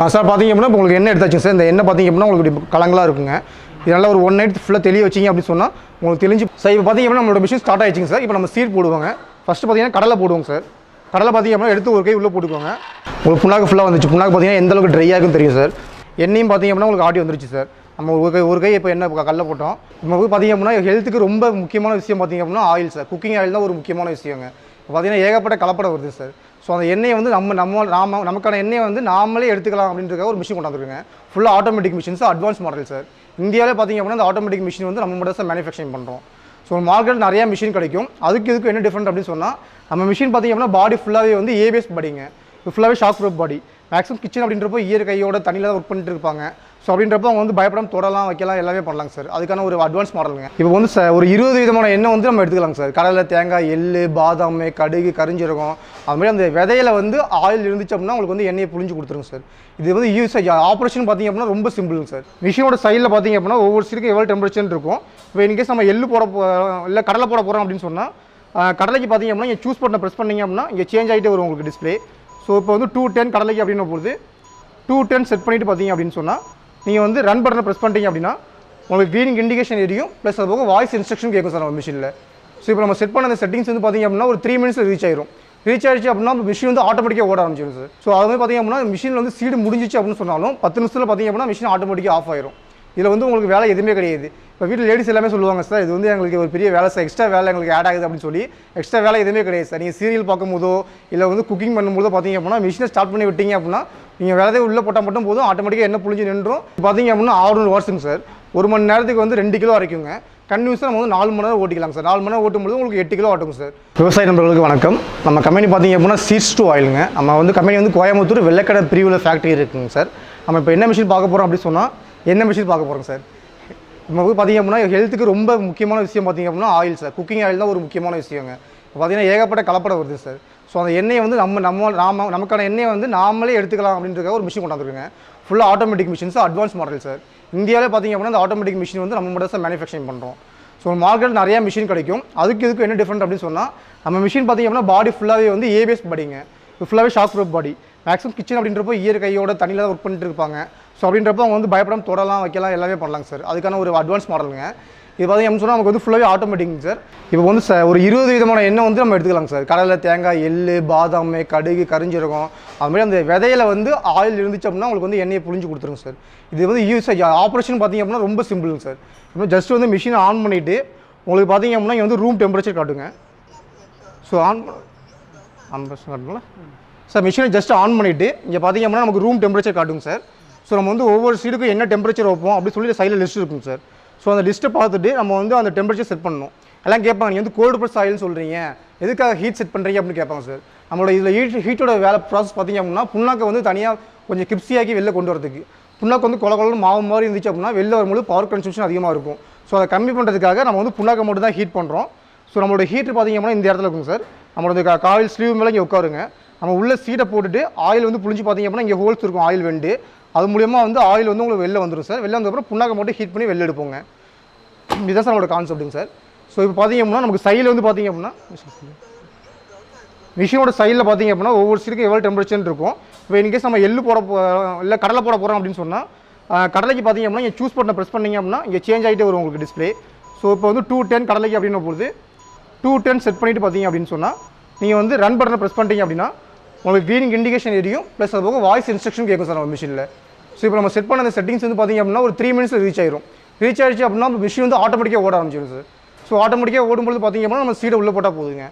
ஆ sir பார்த்தீங்க அப்படின்னா இப்போ உங்களுக்கு எண்ணெய் எடுத்தாச்சுங்க சார். இந்த எண்ணெய் பார்த்தீங்க அப்படின்னா உங்களுக்கு இப்படி கலங்களாக இருக்குங்க. இதனால் ஒரு ஒன் நைட் ஃபுல்லாக தெளிய வச்சிங்க அப்படின்னு சொன்னால் உங்களுக்கு தெளிஞ்சு சார் இப்போ பார்த்தீங்க அப்படின்னா நம்மளோட மிஷின் ஸ்டார்ட் ஆயிடுச்சுங்க சார். இப்போ நம்ம சீட் போடுவாங்க. ஃபஸ்ட்டு பார்த்தீங்கன்னா கடலை போடுவோங்க சார். கடலை பார்த்தீங்க அப்படின்னா எடுத்து ஒரு கை உள்ளே போட்டுக்கோங்க. உங்களுக்கு புண்ணாக்கு ஃபுல்லாக வந்துச்சு. புண்ணாக்கு பார்த்தீங்கன்னா எந்த அளவுக்கு ட்ரையாக இருக்குன்னு தெரியும் சார். எண்ணெயும் பார்த்திங்க அப்படின்னா உங்களுக்கு ஆடி வந்துருச்சு சார். நம்ம ஒரு கை ஒரு கை இப்போ என்ன கடலை போட்டோம். நம்ம பார்த்திங்க பார்த்தீங்க அப்படின்னா ஹெல்த்துக்கு ரொம்ப முக்கியமான விஷயம் பார்த்தீங்க அப்படின்னா ஆயில் சார். குக்கிங் ஆயில் தான் ஒரு முக்கியமான விஷயங்க. பார்த்தீங்கன்னா ஏகப்பட்ட கலப்படம் வருது சார். ஸோ அந்த எண்ணெயை வந்து நம்ம நம்ம நாம நமக்கான எண்ணெயை வந்து நாமளே எடுத்துக்கலாம் அப்படின்றதுக்காக ஒரு மிஷின் கொண்டாந்துருங்க ஃபுல்லாக automatic machines advance model sir. இந்தியாவிலே பார்த்தீங்க அப்படின்னா அந்த ஆட்டோமேட்டிக் மிஷின் வந்து நம்ம மட்டும் தான் மேனுஃபேக்சரிங் பண்ணுறோம் ஸோ மார்க்கெட் நிறையா மிஷின் கிடைக்கும். அதுக்கு இதுக்கு என்ன டிஃப்ரெண்ட் அப்படின்னு சொன்னால் நம்ம மிஷின் பார்த்திங்க அப்படின்னா பாடி ஃபுல்லாகவே வந்து ஏபிஎஸ் பாடிங்க ஃபுல்லாகவே shock proof body maximum kitchen அப்படின்றப்போ இயர் கையோட தண்ணியில் தான் ஒர்க் பண்ணிட்டு இருப்பாங்க ஸோ அப்படின்றப்போ அவங்க வந்து பயப்படாமல் தொடலாம் வைக்கலாம் எல்லாமே பண்ணலாங்க சார் அதுக்கான ஒரு அட்வான்ஸ் மாடலுங்க இப்போ வந்து ஒரு இருபது விதமான எண்ணெய் வந்து நம்ம எடுத்துக்கலாங்க சார் கடலில் தேங்காய் எள்ளு பாதாம் கடுகு கரிஞ்சீரகம் அது மாதிரி அந்த விதையில வந்து ஆயில் இருந்துச்சு அப்படின்னா உங்களுக்கு வந்து எண்ணெயை புழிஞ்சு கொடுத்துருங்க சார் இது வந்து யூஸ் ஆப்ரேஷன் பார்த்திங்க அப்படின்னா ரொம்ப சிம்பிளுங்க சார் மிஷினோட சைடில் பார்த்தீங்க அப்படின்னா ஒவ்வொரு சீருக்கும் எவ்வளோ டெம்பரேச்சர் இருக்கும். இப்போ இன்கேஸ் நம்ம எள்ளு போட போகிறோம் இல்லை கடலை போட போகிறோம் அப்படின்னு சொன்னால் கடலைக்கு பார்த்தீங்க அப்படின்னா இங்கே சூஸ் பட்டனை ப்ரெஸ் பண்ணிங்க அப்படின்னா இங்கே சேஞ்ச் ஆகிட்டே வரும் உங்களுக்கு டிஸ்ப்ளே ஸோ இப்போ வந்து டூ டென் கடலைக்கு அப்படின்னு பொழுது டூ டென் செட் பண்ணிட்டு பார்த்தீங்க அப்படின்னு சொன்னால் நீங்கள் வந்து ரன் பட்டனை ப்ரெஸ் பண்ணிட்டீங்க அப்படின்னா உங்களுக்கு க்ரீனிங் இண்டிகேஷன் எரியும் ப்ளஸ் அது போக வாய்ஸ் இன்ஸ்ட்ரக்ஷன் கேட்கும் சார் நம்ம மிஷினில் ஸோ இப்போ நம்ம செட் பண்ண அந்த செட்டிங்ஸ் வந்து பார்த்திங்க அப்படின்னா ஒரு த்ரீ மினிட்ஸில் ரீச் ஆயிரும். ரீச் ஆயிடுச்சு அப்படின்னா மிஷின் வந்து ஆட்டோமேட்டிக்காக ஓட ஆரம்பிச்சிடும் சார். ஸோ அது மாதிரி பார்த்தீங்க அப்படின்னா மிஷின் வந்து சீடு முடிஞ்சிச்சு அப்படின்னு சொன்னாலும் பத்து நிமிஷத்தில் பார்த்திங்க அப்படின்னா மிஷின் ஆட்டோமேட்டிக்காக ஆஃப் ஆயிரும். இதில் வந்து உங்களுக்கு வேலை எதுவுமே கிடையாது. இப்போ வீட்டில் லேடிஸ் எல்லாமே சொல்லுவாங்க சார் இது வந்து எங்களுக்கு ஒரு பெரிய வேலை சார். எக்ஸ்ட்ரா வேலை எங்களுக்கு ஆட் ஆகுது அப்படின்னு சொல்லி எக்ஸ்ட்ரா வேலை எதுவுமே கிடையாது சார். நீங்கள் சீரியல் பார்க்கும்போதோ இல்லை வந்து குக்கிங் பண்ணும்போதோ பார்த்தீங்க அப்படின்னா மிஷினை ஸ்டார்ட் பண்ணி விட்டீங்க அப்படின்னா நீங்கள் வேலையை உள்ளே போட்டால் மட்டும் போதும் ஆட்டோமேட்டிக்காக என்ன புளிஞ்சு நின்றும். பார்த்தீங்க அப்படின்னா ஆறுநூறு வருஷங்க சார். ஒரு மணி நேரத்துக்கு வந்து ரெண்டு கிலோ வரைக்குங்க கன்யூஸாக நம்ம வந்து நாலு மணி நேரம் ஓட்டிக்கலாம் சார். நாலு மணி நேரம் ஓட்டும்போது உங்களுக்கு எட்டு கிலோ ஆட்டும் சார். விவசாய நண்பர்களுக்கு வணக்கம். நம்ம கம்பெனி பார்த்தீங்க அப்படின்னா சீட்ஸ் டூ ஆயிலுங்க நம்ம வந்து கம்பெனி வந்து கோயம்புத்தூர் வெள்ளக்கடை பிரிவில் ஃபேக்ட்ரி இருக்குங்க சார். நம்ம இப்போ என்ன மிஷின் பார்க்க போகிறோம் அப்படின்னு சொன்னால் என்ன மிஷின் பார்க்க போகிறோம் சார் நம்ம வந்து பார்த்தீங்க அப்படின்னா ஹெல்த்துக்கு ரொம்ப முக்கியமான விஷயம் பார்த்தீங்க அப்படின்னா ஆயில் சார் குக்கிங் ஆயில் தான் ஒரு முக்கியமான விஷயங்க. பார்த்திங்கன்னா பார்த்தீங்கன்னா ஏகப்பட்ட கலப்படம் வருது சார் ஸோ அந்த எண்ணெயை வந்து நம்ம நம்ம நாம நமக்கான எண்ணெயை வந்து நாமளே எடுத்துக்கலாம் அப்படின்றதுக்காக ஒரு மிஷின் கொண்டாந்துருங்க ஃபுல்லாக automatic machines advance model sir இந்தியாவிலே பார்த்தீங்க அப்படின்னா அந்த ஆட்டோமேட்டிக் மிஷின் வந்து நம்ம மட்டும் தான் மேனுஃபேக்சரிங் பண்ணுறோம் ஸோ மார்க்கெட் நிறையா மிஷின் கிடைக்கும். அதுக்கு இதுக்கு என்ன டிஃப்ரெண்ட் அப்படின்னு சொன்னால் நம்ம மிஷின் பார்த்திங்க அப்படின்னா பாடி ஃபுல்லாகவே வந்து ஏபிஎஸ் பாடிங்க ஃபுல்லாகவே shock proof body maximum kitchen அப்படின்றப்போ ஈர கையோட தண்ணியில் தான் ஒர்க் பண்ணிட்டு இருப்பாங்க. ஸோ அப்படின்றப்போ அவங்க வந்து பயப்படாம தொடலாம் வைக்கலாம் எல்லாமே பண்ணலாங்க சார். அதுக்கான ஒரு அட்வான்ஸ் மாடலுங்க இது பார்த்தீங்க சொன்னால் நமக்கு வந்து ஃபுல்லாகவே ஆட்டோமேட்டிக் சார். இப்போ வந்து ச- ஒரு இருபது விதமான எண்ணெய் வந்து நம்ம எடுத்துக்கலாங்க சார். கடலை தேங்காய் எள்ளு பாதாம் கடுகு கரிஞ்சீரகம். அது மாதிரி அந்த விதையில வந்து ஆயில் இருந்துச்சு அப்படின்னா உங்களுக்கு வந்து எண்ணெயை புழிஞ்சு கொடுத்துருங்க சார். இது வந்து யூஸ் ஆப்ரேஷன் பார்த்தீங்க அப்படின்னா ரொம்ப சிம்பிளுங்க சார். இப்போ ஜஸ்ட் வந்து மிஷினை ஆன் பண்ணிவிட்டு உங்களுக்கு பார்த்தீங்க அப்படின்னா இங்கே வந்து ரூம் டெம்பரேச்சர் காட்டுங்க. ஸோ ஆன் ஆன் காட்டுங்களா? சார் மிஷினை ஜஸ்ட் ஆன் பண்ணிவிட்டு இங்கே பார்த்தீங்க அப்படின்னா நமக்கு ரூம் டெம்பரேச்சர் காட்டுங்க சார். ஸோ நம்ம வந்து ஒவ்வொரு சீடுக்கும் என்ன டெம்பரேச்சர் வைப்போம் அப்படின்னு சொல்லி சைடில் லிஸ்ட் இருக்கும் சார் ஸோ அந்த லிஸ்ட்டை பார்த்துட்டு நம்ம வந்து அந்த டெம்பரேச்சர் செட் பண்ணணும். எல்லாம் கேட்பாங்க நீங்கள் வந்து கோல்டு ப்ரெஸ் ஆயில்னு சொல்கிறீங்க எதுக்காக ஹீட் செட் பண்ணுறீங்க அப்படின்னு கேட்பாங்க சார் நம்மளோட இதில் ஹீட் ஹீட்டோட வேலை ப்ராசஸ் பார்த்தீங்க அப்படின்னா புண்ணாக்கை வந்து தனியாக கொஞ்சம் கிப்ஸியாக்கி வெளில கொண்டு வரதுக்கு புண்ணாக்கு வந்து கொல கொலன்னு மாவு மாதிரி இருந்துச்சு அப்படின்னா வெளில வரும்போது பவர் கன்சம்ஷன் அதிகமாக இருக்கும். ஸோ அதை கம்மி பண்ணுறதுக்காக நம்ம வந்து புண்ணாக்கை மட்டும் தான் ஹீட் பண்ணுறோம் ஸோ நம்மளோட ஹீட்டர் பார்த்தீங்க அப்படின்னா இந்த இடத்துல இருக்கும் சார் நம்மளோட இந்த காயில் ஸ்லீவ் மேலே இங்கே உட்காருங்க. நம்ம உள்ள சீட்டை போட்டுட்டு ஆயில் வந்து புளிஞ்சு பார்த்தீங்க அப்படின்னா இங்கே ஹோல்ஸ் இருக்கும் ஆயில் வெண்டு. அது மூலியமாக வந்து ஆயில் வந்து உங்களுக்கு வெளில வந்துடும் சார் வெளில வந்தப்பறம் புண்ணாக்கை மட்டும் ஹீட் பண்ணி வெளில எடுப்போங்க. இதுதான் சார் நம்மளோட கான்செப்ட்டுங்க சார் ஸோ இப்போ பார்த்தீங்க அப்படின்னா நமக்கு சைடில் வந்து பார்த்தீங்க அப்படின்னா மிஷினோட சைடில் பார்த்தீங்க அப்படின்னா ஒவ்வொரு சீருக்கும் எவ்வளோ டெம்பரேச்சர் இருக்கும். இப்போ இன்கேஸ் நம்ம எள்ளு போட போ இல்லை கடலை போட போகிறோம் அப்படின்னு சொன்னால் கடலைக்கு பார்த்தீங்க அப்படின்னா இங்கே சூஸ் பண்ண ப்ரெஸ் பண்ணிங்க அப்படின்னா இங்கே சேஞ்ச் ஆகிட்டே வரும் உங்களுக்கு டிஸ்ப்ளே ஸோ இப்போ வந்து டூ டென் கடலைக்கு அப்படின்னும் பொழுது டூ டென் செட் பண்ணிவிட்டு பார்த்தீங்க அப்படின்னு சொன்னால் நீங்கள் வந்து ரன் பட்டனை ப்ரெஸ் பண்ணிட்டீங்க அப்படின்னா உங்களுக்கு க்ரீனிங் இண்டிகேஷன் எரியும் ப்ளஸ் அது போக வாய்ஸ் இன்ஸ்ட்ரக்ஷன் கேட்கும் சார் நம்ம மிஷினில் ஸோ இப்போ நம்ம செட் பண்ண அந்த செட்டிங்ஸ் வந்து பார்த்தீங்க அப்படின்னா ஒரு த்ரீ மினிட்ஸில் ரீச் ஆயிரும். ரீச் ஆயிடுச்சு அப்படின்னா மிஷின் வந்து ஆட்டோமேட்டிக்காக ஓட ஆரம்பிச்சிடும் சார் ஸோ ஆட்டோமேட்டிக்காக ஓடும்போது பார்த்தீங்க அப்படின்னா நம்ம சீடை உள்ளே போட்டால் போதுங்க.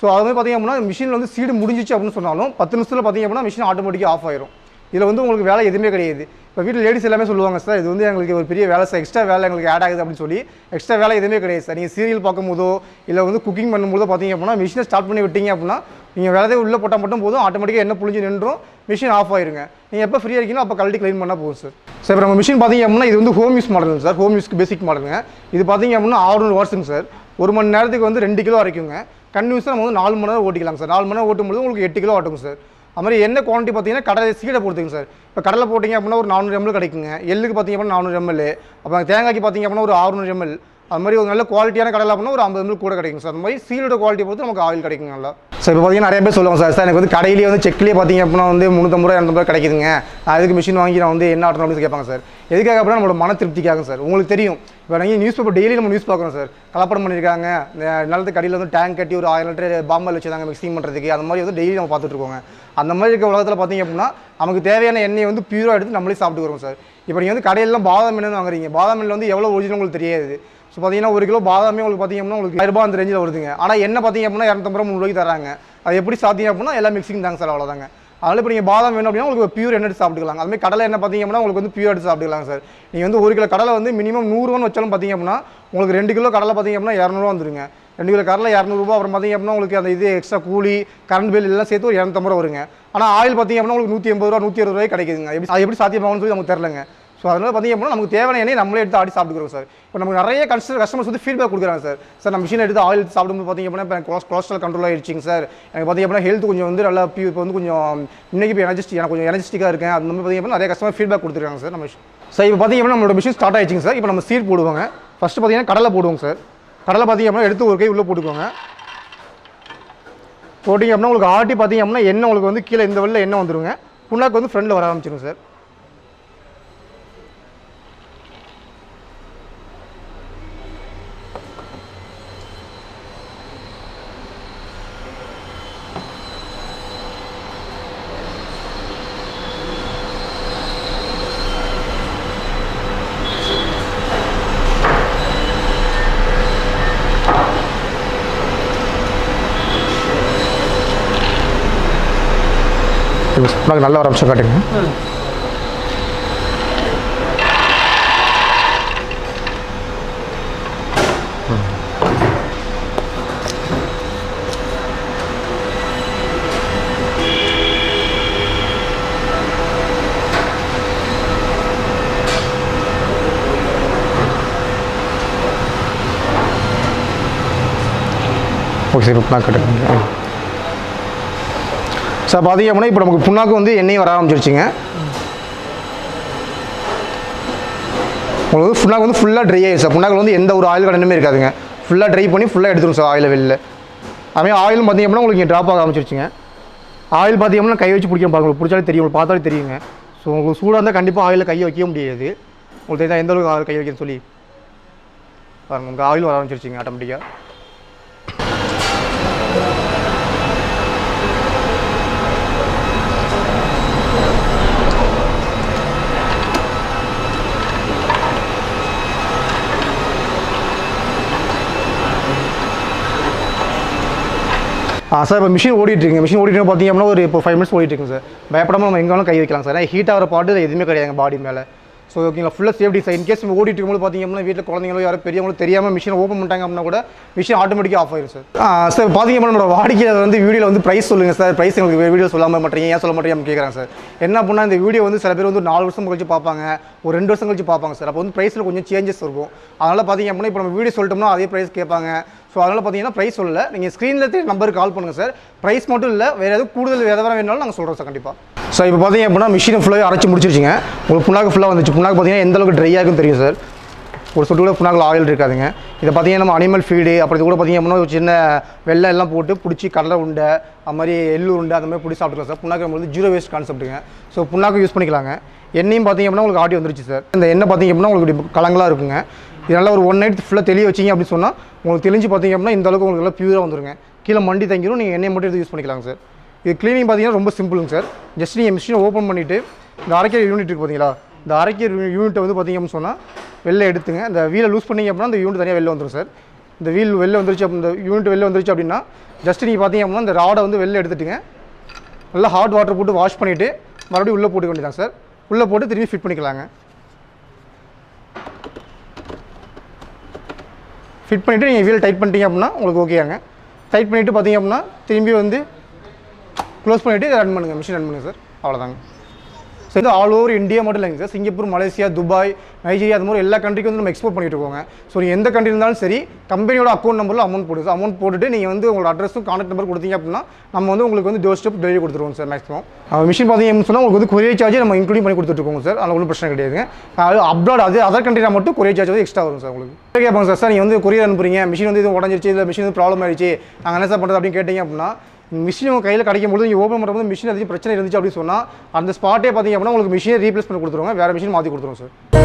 ஸோ அது மாதிரி பார்த்தீங்க அப்படின்னா மிஷினில் வந்து சீடு முடிஞ்சிச்சு அப்படின்னு சொன்னாலும் பத்து நிமிஷத்தில் பார்த்தீங்க அப்படின்னா மிஷின் ஆட்டோமேட்டிக்காக ஆஃப் ஆயிரும். இதில் வந்து உங்களுக்கு வேலை எதுவுமே கிடையாது. இப்போ வீட்டில் லேடிஸ் எல்லாமே சொல்லுவாங்க சார் இது வந்து எங்களுக்கு ஒரு பெரிய வேலை சார். எக்ஸ்ட்ரா வேலை எங்களுக்கு ஆட் ஆகுது அப்படின்னு சொல்லி எக்ஸ்ட்ரா வேலை எதுவுமே கிடையாது சார். நீங்கள் சீரியல் பார்க்கும்போதோ இல்லை வந்து குக்கிங் பண்ணும்போதோ பார்த்தீங்க அப்படின்னா மிஷினை ஸ்டார்ட் பண்ணி விட்டீங்க அப்படின்னா நீங்கள் வேலையை உள்ளே போட்டால் மட்டும் போதும் ஆட்டோமேட்டிக்காக என்ன புழிஞ்சு நின்றும் மிஷின் ஆஃப் ஆயிருங்க. நீங்கள் எப்போ ஃப்ரீயாக இருக்கீங்களோ அப்போ கழட்டி க்ளீன் பண்ணால் போதும் சார். சார் இப்போ நம்ம மிஷின் பார்த்தீங்க அப்படின்னா இது வந்து home use model sir. Home யூஸ்க்கு பேசிக் மாடலுங்க இது பார்த்தீங்க அப்படின்னா ஆறுநூறு வாட்ஸுங்க சார். ஒரு மணி நேரத்துக்கு வந்து ரெண்டு கிலோ வரைக்குங்க கன்யூஸாக நம்ம வந்து நாலு மணி நேரம் ஓட்டிக்கலாம் சார். நாலு மணி நேரம் ஓட்டும்போது உங்களுக்கு எட்டு கிலோ ஆட்டுங்க சார். அது மாதிரி என்ன குவான்டிட்டி பார்த்தீங்கன்னா கடலை சீடை பொறுத்துங்க சார். இப்போ கடலை போட்டிங்க அப்படின்னா ஒரு நானூறு எம்எல் கிடைக்குங்க. எள்ளுக்கு பார்த்தீங்க அப்படின்னா நானூறு எம்எல் அப்புறம் தேங்காய்க்கு பார்த்தீங்க அப்படின்னா ஒரு ஆறுநூறு எம்எல் அது மாதிரி ஒரு நல்ல குவாலிட்டியான கடலை அப்படின்னா ஒரு ஐம்பது எம்எல் கூட கிடைக்கும் சார். அந்த மாதிரி சீலோட குவாலிட்டி பொறுத்து நமக்கு ஆயில் கிடைக்குங்க நல்லா. ஸோ இப்போ பார்த்தீங்கன்னா நிறைய பேர் சொல்லுவாங்க சார் சார் எனக்கு வந்து கடையிலேயே வந்து செக்லேயே பார்த்தீங்க அப்படின்னா வந்து முந்நூற்றம்பது ரூபா இரநூறு ரூபா கிடைக்குதுங்க. நான் அதுக்கு மிஷின் வாங்கி நான் வந்து என்ன ஆட்டணும் அப்படின்னு கேட்பாங்க சார். எதுக்காக அப்படின்னா நம்மளோட மன திருப்திக்காக சார். உங்களுக்கு தெரியும். இப்போ நீங்கள் நியூஸ் பேப்பர் டெய்லி நம்ம நியூஸ் பார்க்குறோம் சார். கலப்படம் பண்ணியிருக்காங்க இந்த நிலத்து கடையில் வந்து டேங்க் கட்டி ஒரு ஆயிரம் லிட்டர் பாம்பல் வச்சுருந்தாங்க மிக்சிங் பண்ணுறதுக்கு அந்த மாதிரி வந்து டெய்லி நம்ம பார்த்துட்டு இருக்கோங்க. அந்த மாதிரி இருக்க உலகத்தில் பார்த்தீங்க அப்படின்னா நமக்கு தேவையான எண்ணெயை வந்து பியூராக எடுத்து நம்மளே சாப்பிட்டுக்கிறோம் சார். இப்போ நீங்கள் வந்து கடையிலலாம் பாதாம் எண்ணெய் வாங்குறீங்க. பாதாம் எண்ணெய் வந்து எவ்வளோ ஒரிஜினல் உங்களுக்கு தெரியாது. ஸோ பார்த்தீங்கன்னா ஒரு கிலோ பாதாமே உங்களுக்கு பார்த்தீங்கன்னா உங்களுக்கு ஆயிரம் ரூபாய் அந்த ரேஞ்சில் வருதுங்க. ஆனால் என்ன பார்த்தீங்க அப்படின்னா இரநூத்தம்பது ரூபா முந்நூறுவாய்க்கு தராங்க அது எப்படி சாத்தியம் அப்படின்னா எல்லாம் மிக்சிங் தாங்க சார் அவ்வளோதாங்க அதனால் இப்போ நீங்கள் பாதாம் வேணும் அப்படின்னா உங்களுக்கு பியூர் எண்ணெய் எடுத்து சாப்பிட்டுக்கலாம் அதுமாதிரி கடலை என்ன பார்த்தீங்க அப்படின்னா உங்களுக்கு வந்து பியூர் எடுத்து சாப்பிட்டுக்கலாம் சார் நீங்கள் வந்து ஒரு கிலோ கடலை வந்து மினிமம் நூறுரூவான்னு வச்சாலும் பார்த்தீங்க அப்படின்னா உங்களுக்கு ரெண்டு கிலோ கடலை பார்த்தீங்க அப்படின்னா இரநூறுவா வந்துருங்க. ரெண்டு கிலோ கடலை இரநூறுபா அப்புறம் பார்த்தீங்க அப்படின்னா உங்களுக்கு அந்த இது எக்ஸ்ட்ரா கூலி கரண்ட் பில் எல்லாம் சேர்த்து ஒரு இரநூத்தம்பது ரூபா வருங்க. ஆனால் ஆயில் பார்த்திங்க அப்படின்னா உங்களுக்கு நூற்றி எண்பது ரூபா நூற்றி அறுபது ரூபாய் கிடைக்குதுங்க. எப்படி அது எப்படி சாத்தியமாகும்னு சொல்லி நமக்கு தெரிலங்க ஸோ அதனால் பார்த்தீங்க அப்படின்னா நமக்கு தேவையான எண்ணெய் நம்மளே எடுத்து ஆடி சாப்பிட்டுக்கிறோம் சார் இப்போ நமக்கு நிறைய கஸ்டமர் கஸ்டமர்ஸ் வந்து ஃபீட்பேக் கொடுக்குறாங்க சார் சார் நம்ம மிஷின் எடுத்து ஆயில் எடுத்து சாப்பிடும்போது பார்த்தீங்க அப்படின்னா இப்போ கொலஸ் கொலஸ்ட்ரால் கண்ட்ரோல் ஆயிடுச்சிங்க சார் எனக்கு பார்த்தீங்க அப்படின்னா ஹெல்த் கொஞ்சம் வந்து நல்லா பி இப்போ வந்து கொஞ்சம் இன்னைக்கு இப்போ எனர்ஜிஸ்டிக் எனக்கு கொஞ்சம் எனர்ஜிஸ்டிக்காக இருக்கேன். அந்த மாதிரி பார்த்தீங்க அப்படின்னா நிறைய கஸ்டமர் ஃபீட்பேக் கொடுத்துருக்காங்க சார் நம்ம சார் இப்போ பார்த்திங்க அப்படின்னா நம்மளோட மிஷின் ஸ்டார்ட் ஆயிடுச்சிங்க சார் இப்போ நம்ம சீட் போடுவாங்க. ஃபஸ்ட்டு பார்த்தீங்கன்னா கடலை போடுவோங்க சார் கடலை பார்த்தீங்க அப்படின்னா எடுத்து ஒரு கை உள்ளே போட்டுக்கோங்க. போட்டிங்க அப்படின்னா உங்களுக்கு ஆட்டி பார்த்தீங்க அப்படின்னா எண்ணெய் உங்களுக்கு வந்து கீழே இந்த வெளில எண்ணெய் வந்துருங்க. புண்ணாக்கு வந்து ஃப்ரெண்டில் வர ஆரம்பிச்சிடும் சார் இப்போ புண்ணாக்கு நல்ல ஒரு அம்சம் காட்டுங்க. ஓகே சார் இப்போ புண்ணாக்கு ஸோ சார் பார்த்தீங்க அப்படின்னா இப்போ நமக்கு புண்ணாக்கு வந்து எண்ணெயும் வர ஆரம்பிச்சிருச்சுங்க. உங்களுக்கு புண்ணாக்கு வந்து ஃபுல்லாக ட்ரை ஆயிடுச்சு சார். புண்ணாக்கில் வந்து எந்த ஒரு ஆயில் கடனுமே இருக்காதுங்க. ஃபுல்லாக ட்ரை பண்ணி ஃபுல்லாக எடுத்துரும் சார் ஆயில் வெளியில். அதுமாதிரி ஆயில் பார்த்தீங்க அப்படின்னா உங்களுக்கு ட்ராப் ஆக ஆரம்பிச்சிருச்சுங்க. ஆயில் பார்த்தீங்க அப்படின்னா கை வச்சு பிடிக்க பாருங்க. பிடிச்சாலே தெரியும். உங்களுக்கு பார்த்தாலே தெரியுங்க. ஸோ உங்களுக்கு சூடாக இருந்தால் கண்டிப்பாக ஆயிலில் கையை வைக்க முடியாது. உங்களுக்கு தெரியுதா எந்த அளவுக்கு ஆயில் கை வைக்கணும்னு சொல்லி. பாருங்கள் உங்களுக்கு ஆயில் வர ஆரம்பிச்சிருச்சுங்க ஆட்டோமேட்டிக்காக ஆ சார் இப்போ மிஷின் ஓடிட்டு மிஷின் ஓடிட்டு பார்த்தீங்க அப்படின்னா ஒரு இப்போ ஃபைவ் மினிட்ஸ் ஓடிட்டு சார் பயப்படாம நம்ம எங்கே வேணாலும் கை வைக்கலாம் சார் ஹீட் ஆகிற பாட்டு எதுவுமே கிடையாது பாடி மேலே. ஸோ ஓகேங்களா ஃபுல்லாக சேஃப்டி சார் இன்கேஸ் நம்ம ஓடிட்டு இருக்கும்போது பார்த்தீங்க அப்படின்னா வீட்டில் குழந்தைங்களோ யாரோ பெரியவங்களும் தெரியாமல் மிஷின் ஓப்பன் பண்ணிட்டாங்க அப்படின்னா கூட மிஷின் ஆட்டோமேட்டிக்காக ஆஃப் ஆயிரும் சார் சார் பார்த்தீங்க அப்படின்னா நம்மளோட வாடிக்கையாளர் வந்து வீடியோவில் வந்து ப்ரைஸ் சொல்லுங்கள் சார் ப்ரைஸ் எங்களுக்கு வீடியோ சொல்லாமல் மாட்டீங்க ஏன் சொல்ல மாட்டேங்க கேட்குறாங்க சார் என்ன பண்ணால் இந்த வீடியோ வந்து சில பேர் வந்து நாலு வருஷம் கழிச்சு பார்ப்பாங்க ஒரு ரெண்டு வருஷம் கழிச்சு பார்ப்பாங்க சார் அப்போ வந்து ப்ரைஸில் கொஞ்சம் சேஞ்சஸ் இருக்கும். அதனால் பார்த்தீங்க அப்படின்னா இப்போ நம்ம வீடியோ சொல்லிட்டோம்னா அதே ப்ரைஸ் கேட்பாங்க. ஸோ அதனால் பார்த்தீங்கன்னா ப்ரைஸ் சொல்லலை. நீங்கள் ஸ்க்ரீனில் நம்பருக்கு கால் பண்ணுங்கள் சார் ப்ரைஸ் மட்டும் இல்லை வேறு எதுவும் கூடுதல் வேறு எதாவது வேணாலும் நாங்கள் சொல்கிறோம் சார் கண்டிப்பாக ஸோ இப்போ பார்த்தீங்க அப்படின்னா மிஷினை ஃபுல்லாக அரைச்சி முடிச்சிருச்சிங்க. உங்களுக்கு புண்ணாக்கு ஃபுல்லாக வந்துச்சு. புண்ணாக்கு பார்த்தீங்கன்னா எந்த அளவுக்கு ட்ரை ஆகுன்னு தெரியும் சார் ஒரு சொட்டு கூட புண்ணாக்கில் ஆயில் இருக்காதுங்க. இதை பார்த்தீங்கன்னா நம்ம அனிமல் ஃபீடு அப்படி இது கூட பார்த்தீங்க அப்படின்னா ஒரு சின்ன வெள்ளை எல்லாம் போட்டு பிடிச்சி கடலை உண்டை அது மாதிரி எள்ளு உண்டை அந்த மாதிரி பிடிச்சி சாப்பிட்டுக்கலாம் சார் புண்ணாக்கு நம்ம ஜீரோ வேஸ்ட் கான்செப்ட்டுங்க ஸோ புண்ணாக்கு யூஸ் பண்ணிக்கலாங்க. எண்ணெயும் பார்த்தீங்க அப்படின்னா உங்களுக்கு ஆட்டி வந்துருச்சு சார் இந்த எண்ணெய் பார்த்தீங்க அப்படின்னா உங்களுக்கு கலங்களாக இருக்குங்க. இதனால் ஒரு ஒன் நைட் ஃபுல்லாக தெளிய வச்சிங்க அப்படின்னு சொன்னால் உங்களுக்கு தெளிஞ்சு பார்த்தீங்க அப்படின்னா இந்த அளவுக்கு உங்களுக்கு நல்லா பியூராக வந்துருங்க. கீழே மண்டி தங்கிரும் நீங்கள் எண்ணெய் மட்டும் எடுத்து யூஸ் பண்ணிக்கலாங்க சார் இது க்ளீனிங் பார்த்தீங்கன்னா ரொம்ப சிம்பிளுங்க சார் ஜஸ்ட் நீங்கள் மிஷினை ஓப்பன் பண்ணிவிட்டு இந்த அரைக்கிற யூனிட் இருக்குது பார்த்தீங்களா இந்த அரைக்கிற யூனிட்டை வந்து பார்த்தீங்க அப்படின்னு சொன்னால் வெளில எடுத்துங்க. இந்த வீலை லூஸ் பண்ணிங்க அப்படின்னா இந்த யூனிட் தனியாக வெளில வந்துடும் சார் இந்த வீல் வெளில வந்துருச்சு அப்போ இந்த யூனிட் வெளில வந்துருச்சு அப்படின்னா ஜஸ்ட் நீங்கள் பார்த்தீங்க அப்படின்னா இந்த ராடை வந்து வெளில எடுத்துட்டுங்க. நல்லா ஹாட் வாட்டர் போட்டு வாஷ் பண்ணிவிட்டு மறுபடியும் உள்ளே போட்டுக்க வேண்டியதான் சார் உள்ளே போட்டு திரும்பி ஃபிட் பண்ணிக்கலாங்க. ஃபிட் பண்ணிவிட்டு நீங்கள் வீல் டைட் பண்ணிட்டீங்க அப்படின்னா உங்களுக்கு ஓகேங்க டைட் பண்ணிவிட்டு பார்த்தீங்க அப்படின்னா திரும்பி வந்து க்ளோஸ் பண்ணிவிட்டு ரன் பண்ணுங்கள் மிஷின் ரன் பண்ணுங்கள் சார் அவ்வளோதாங்க ஸோ இது ஆல் ஓவர் இந்தியா மட்டும் இல்லைங்க sir Singapore Malaysia Dubai Nigeria அது மாதிரி எல்லா கண்ட்ரிக்கும் வந்து நம்ம எக்ஸ்போர்ட் பண்ணிட்டு இருக்கோங்க. ஸோ எந்த கண்ட்ரி இருந்தாலும் சரி கம்பெனியோட அக்கௌண்ட் நம்பரில் அமௌண்ட் போடுது அமௌண்ட் போட்டுட்டு நீங்கள் வந்து உங்களோட அட்ரஸும் கான்டாக்ட் நம்பர் கொடுத்தீங்க அப்படின்னா நம்ம வந்து உங்களுக்கு வந்து டோர் ஸ்டெப் டெலிவரி கொடுத்துருவோம் சார் மேக்ஸிமம் மிஷின் பார்த்தீங்கன்னு சொன்னால் உங்களுக்கு வந்து கொரியர் சார்ஜ் நம்ம இன்க்ளூட் பண்ணி கொடுத்துட்ருக்கோம் சார் அதில் ஒன்றும் பிரச்சனை கிடையாதுங்க. அது அப்ராட் அது அதர் கண்ட்ரியில் மட்டும் கொரியர் சார்ஜ் வந்து எக்ஸ்ட்ரா வரும் சார் உங்களுக்கு. கேட்பாங்க சார் சார் நீங்கள் வந்து கொரியர் அனுப்புறீங்க. மிஷின் வந்து இது உடஞ்சிருச்சு இல்லை மிஷின் வந்து ப்ராப்ளம் ஆயிடுச்சு. நாங்கள் என்ன சார் பண்ணுறது அப்படின்னு கேட்டீங்க அப்படின்னா மிஷின் உங்கள் கையில் கிடைக்கும் போது நீங்கள் ஓப்பன் பண்ணும்போது மிஷின் எதுவும் பிரச்சனை இருந்துச்சு அப்படின்னு சொன்னால் அந்த ஸ்பாட்டே பார்த்தீங்க அப்படின்னா உங்களுக்கு மிஷினை ரீப்ளேஸ் பண்ணி கொடுத்துருவாங்க. வேறு மிஷின் மாற்றி கொடுத்துருவோம் சார்